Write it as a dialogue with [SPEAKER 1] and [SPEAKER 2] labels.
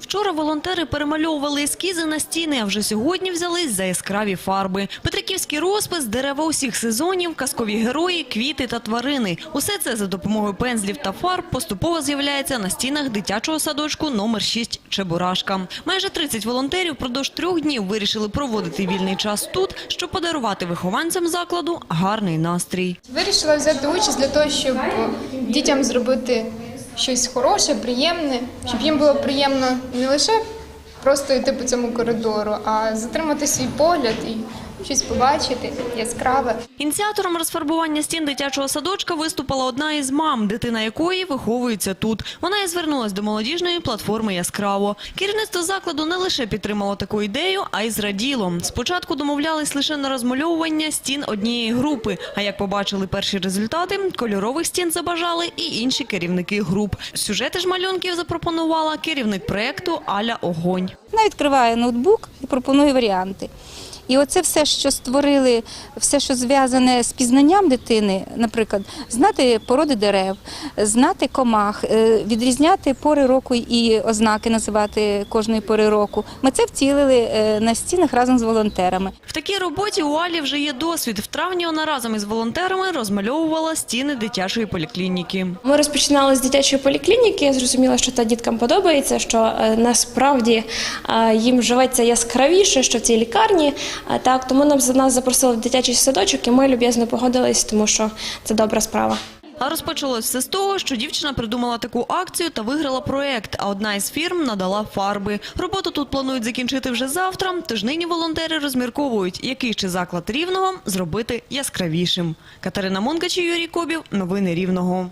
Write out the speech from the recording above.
[SPEAKER 1] Вчора волонтери перемальовували ескізи на стіни, а вже сьогодні взялись за яскраві фарби. Петриківський розпис, дерева усіх сезонів, казкові герої, квіти та тварини. Усе це за допомогою пензлів та фарб поступово з'являється на стінах дитячого садочку номер 6 Чебурашка. Майже 30 волонтерів впродовж трьох днів вирішили проводити вільний час тут, щоб подарувати вихованцям закладу гарний настрій.
[SPEAKER 2] Вирішила взяти участь для того, щоб дітям зробити щось хороше, приємне, щоб їм було приємно не лише просто йти по цьому коридору, а затримати свій погляд і щось побачити яскраве.
[SPEAKER 1] Ініціатором розфарбування стін дитячого садочка виступила одна із мам, дитина якої виховується тут. Вона і звернулась до молодіжної платформи «Яскраво». Керівництво закладу не лише підтримало таку ідею, а й зраділо. Спочатку домовлялись лише на розмальовування стін однієї групи, а як побачили перші результати, кольорових стін забажали і інші керівники груп. Сюжети ж малюнків запропонувала керівник проєкту Аля Огонь.
[SPEAKER 3] Вона відкриває ноутбук і пропонує варіанти. І оце все, що створили, все, що зв'язане з пізнанням дитини, наприклад, знати породи дерев, знати комах, е, відрізняти пори року і ознаки називати кожної пори року. Ми це втілили е, на стінах разом з волонтерами.
[SPEAKER 1] В такій роботі у Алі вже є досвід. В травні вона разом із волонтерами розмальовувала стіни дитячої поліклініки.
[SPEAKER 4] Ми розпочинали з дитячої поліклініки. Я зрозуміла, що та діткам подобається, що е, насправді їм живеться яскравіше, що в цій лікарні. Так, тому нам нас запросили в дитячий садочок, і ми люб'язно погодились, тому що це добра справа.
[SPEAKER 1] А розпочалось все з того, що дівчина придумала таку акцію та виграла проект, а одна із фірм надала фарби. Роботу тут планують закінчити вже завтра, тож нині волонтери розмірковують, який ще заклад Рівного зробити яскравішим. Катерина Монкач і Юрій Кобів. Новини Рівного.